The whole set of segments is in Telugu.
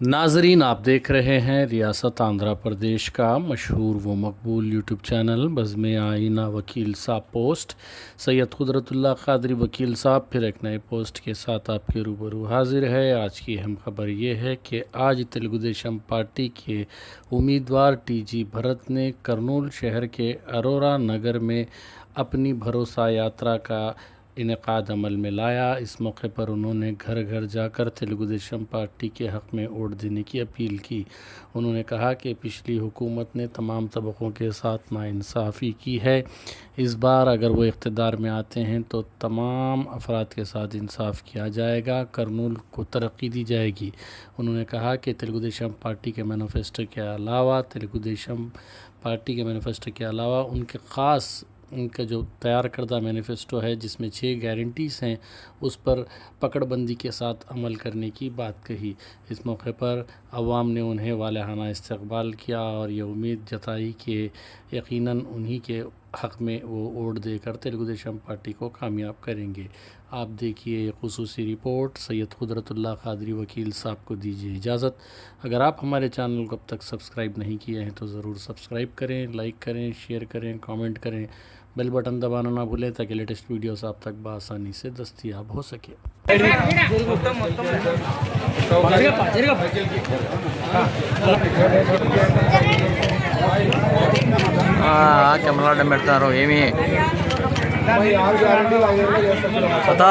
ناظرین، آپ دیکھ رہے ہیں ریاست آندھرا پردیش کا مشہور و مقبول یوٹیوب چینل، بزم آئینہ وکیل صاحب پوسٹ۔ سید قدرت اللہ قادری وکیل صاحب، پھر ایک نئے پوسٹ کے ساتھ آپ کے روبرو حاضر ہے۔ آج کی اہم خبر یہ ہے کہ آج تلگو دیشم پارٹی کے امیدوار ٹی جی بھرت نے کرنول شہر کے ارورا نگر میں اپنی بھروسہ یاترا کا انعقاد عمل میں لایا۔ اس موقع پر انہوں نے گھر گھر جا کر تلگو دیشم پارٹی کے حق میں ووٹ دینے کی اپیل کی۔ انہوں نے کہا کہ پچھلی حکومت نے تمام طبقوں کے ساتھ ناانصافی کی ہے۔ اس بار اگر وہ اقتدار میں آتے ہیں تو تمام افراد کے ساتھ انصاف کیا جائے گا۔ کرنول کو ترقی دی جائے گی۔ انہوں نے کہا کہ تلگو دیشم پارٹی کے مینوفیسٹو کے علاوہ، تلگو دیشم پارٹی کے مینیفیسٹو کے علاوہ ان کے خاص ان کا جو تیار کردہ مینیفیسٹو ہے، جس میں چھ گارنٹیز ہیں، اس پر پکڑ بندی کے ساتھ عمل کرنے کی بات کہی۔ اس موقع پر عوام نے انہیں والہانہ استقبال کیا اور یہ امید جتائی کہ یقیناً انہی کے حق میں وہ ووٹ دے کر تلگو دیشم پارٹی کو کامیاب کریں گے۔ آپ دیکھیے یہ خصوصی رپورٹ، سید قدرت اللہ قادری وکیل صاحب کو دیجیے اجازت۔ اگر آپ ہمارے چینل کو اب تک سبسکرائب نہیں کیے ہیں تو ضرور سبسکرائب کریں، لائک کریں، شیئر کریں، کامنٹ کریں۔ بیل بٹن دبانا نہ بھولیں تاکہ لیٹسٹ ویڈیوز آپ تک بآسانی سے دستیاب ہو سکے۔ కెమెరా పెడతారు ఏమి پتہ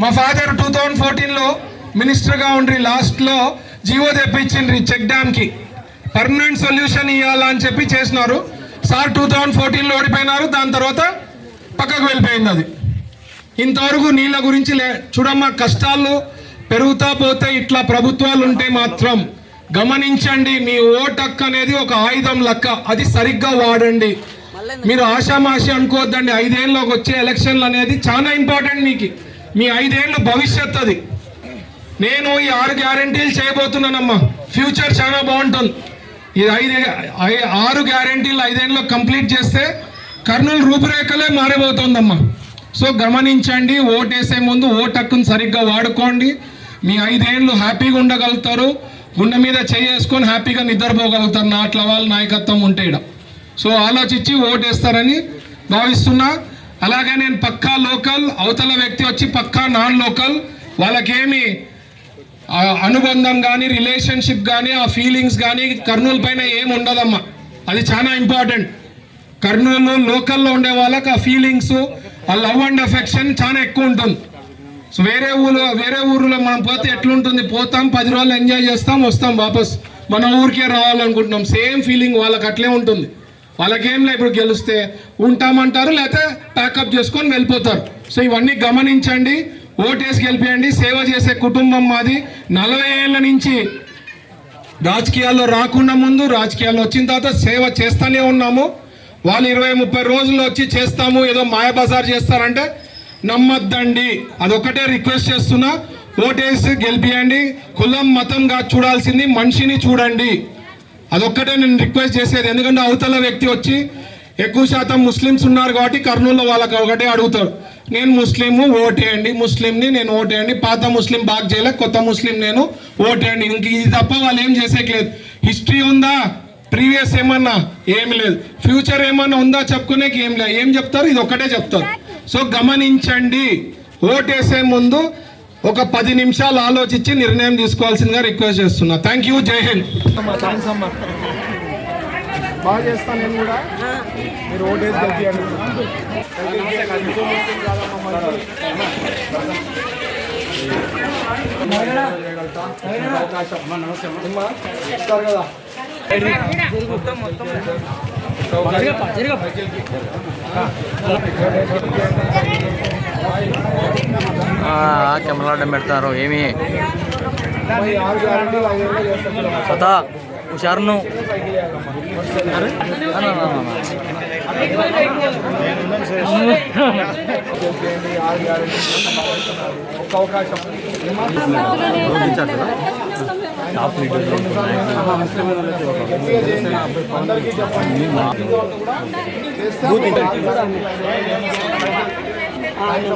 మా ఫాదర్ టూ థౌజండ్ ఫోర్టీన్లో మినిస్టర్గా ఉండ్రి లాస్ట్లో జీవో తెప్పించిండ్రి చెక్ డ్యామ్కి. పర్మనెంట్ సొల్యూషన్ ఇవ్వాలా అని చెప్పి చేసినారు. సార్ టూ థౌజండ్ ఫోర్టీన్లో ఓడిపోయినారు దాని తర్వాత పక్కకు వెళ్ళిపోయింది అది. ఇంతవరకు నీళ్ళ గురించి లే చూడమ్మా కష్టాలు పెరుగుతా పోతే ఇట్లా ప్రభుత్వాలు ఉంటే మాత్రం గమనించండి మీ ఓట్ హక్కు అనేది ఒక ఆయుధం లక్క. అది సరిగ్గా వాడండి. మీరు ఆషామాషి అనుకోవద్దండి. ఐదేళ్ళలోకి వచ్చే ఎలక్షన్లు అనేది చాలా ఇంపార్టెంట్ మీకు. మీ ఐదేళ్ళు భవిష్యత్ అది. నేను ఈ ఆరు గ్యారంటీలు చేయబోతున్నానమ్మా. ఫ్యూచర్ చాలా బాగుంటుంది. ఇది ఐదు ఆరు గ్యారంటీలు ఐదేళ్ళలో కంప్లీట్ చేస్తే కర్నూలు రూపురేఖలే మారిపోతుందమ్మా. సో గమనించండి ఓటేసే ముందు ఓటు హక్కును సరిగ్గా వాడుకోండి. మీ ఐదేళ్ళు హ్యాపీగా ఉండగలుగుతారు. గుండె మీద చేసుకొని హ్యాపీగా నిద్రపోగలుగుతారు. నాట్ల వాళ్ళ నాయకత్వం ఉంటే ఇక్కడ సో ఆలోచించి ఓటేస్తారని భావిస్తున్నా. అలాగే నేను పక్కా లోకల్ అవతల వ్యక్తి వచ్చి పక్కా నాన్ లోకల్. వాళ్ళకేమి అనుబంధం కానీ రిలేషన్షిప్ కానీ ఆ ఫీలింగ్స్ కానీ కర్నూలు పైన ఏం ఉండదమ్మా. అది చాలా ఇంపార్టెంట్. కర్నూలు లోకల్లో ఉండే వాళ్ళకి ఆ ఫీలింగ్స్ ఆ లవ్ అండ్ అఫెక్షన్ చాలా ఎక్కువ ఉంటుంది. సో వేరే ఊరు వేరే ఊరిలో మనం పోతే ఎట్లుంటుంది? పోతాం పది రోజులు ఎంజాయ్ చేస్తాం వస్తాం వాపస్. మన ఊరికే రావాలనుకుంటున్నాం. సేమ్ ఫీలింగ్ వాళ్ళకి అట్లే ఉంటుంది. వాళ్ళకేం లే ఇప్పుడు గెలిస్తే ఉంటామంటారు లేకపోతే ప్యాకప్ చేసుకొని వెళ్ళిపోతారు. సో ఇవన్నీ గమనించండి ఓటేసి గెలిపియండి సేవ చేసే కుటుంబం మాది. నలభై ఏళ్ళ నుంచి రాజకీయాల్లో రాకుండా ముందు రాజకీయాల్లో వచ్చిన తర్వాత సేవ చేస్తూనే ఉన్నాము. వాళ్ళు ఇరవై ముప్పై రోజుల్లో వచ్చి చేస్తాము ఏదో మాయబజార్ చేస్తారంటే నమ్మద్దండి. అదొకటే రిక్వెస్ట్ చేస్తున్నా ఓటేసి గెలిపియండి. కులం మతంగా చూడాల్సింది మనిషిని చూడండి. అదొక్కటే నేను రిక్వెస్ట్ చేసేది. ఎందుకంటే అవతల వ్యక్తి వచ్చి ఎక్కువ శాతం ముస్లిమ్స్ ఉన్నారు కాబట్టి కర్నూలులో వాళ్ళకి ఒకటే అడుగుతారు నేను ముస్లిము ఓటేయండి. ముస్లింని నేను ఓటేయండి. పాత ముస్లిం బాగా చేయలే కొత్త ముస్లిం నేను ఓటేయండి. ఇంక ఇది తప్ప వాళ్ళు ఏం చేసేయలేదు హిస్టరీ ఉందా? ప్రీవియస్ ఏమన్నా? ఏం లేదు. ఫ్యూచర్ ఏమన్నా ఉందా చెప్పుకునేకి ఏం లేదు. ఏం చెప్తారు? ఇది ఒక్కటే చెప్తారు. సో గమనించండి. ఓటేసే ముందు ఒక పది నిమిషాలు ఆలోచించి నిర్ణయం తీసుకోవాల్సిందిగా రిక్వెస్ట్ చేస్తున్నా. థ్యాంక్ యూ జై హింద్. బాగా చేస్తాను నేను కూడా. మీరు ఓటేసి గెలిపియండి అవకాశం ఇస్తారు కదా కెమెరా అడ్డం పెడతారు ఏమి మరి హుషారును అవకాశం అందరికీ చెప్పండి ఆయన